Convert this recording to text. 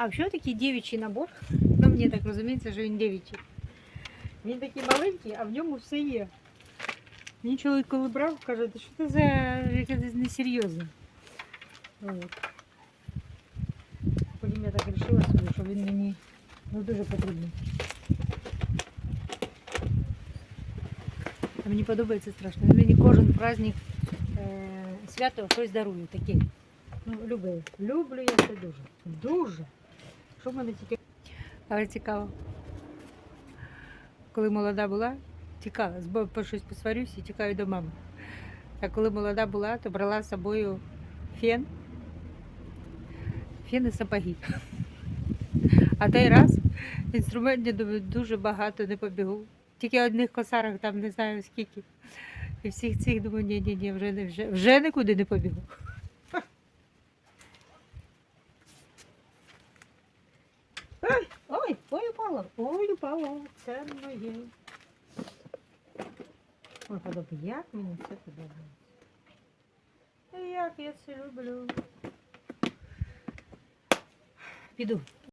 А що такий дівчий набор? Ну, мені так розуміється, що він дівчий. Він такий маленький, а в ньому все є. Мені чоловік коли брав, каже, ти що це за якесь несерйозне. От. Потім я так вирішила собі, що він мені ну, дуже потрібний. А мені подобається страшно. Він мені кожен праздник е, свято щось дарує таке. Ну, люблю. Люблю я це дуже. Дуже. Що в мене тільки. Але цікаво. Коли молода була, тікала, по щось посварюсь і тікаю до мами. А коли молода була, то брала з собою фен, фен і сапоги. А той раз інструментів дуже багато не побігу. Тільки одних косарах там не знаю скільки. І всіх цих думаю, ні, ні, вже вже, вже нікуди не побігу. Ой, ой, ой, упало, ой, упало, це моє. Ой, подобається, як мені це подобається. Як я це люблю. Піду.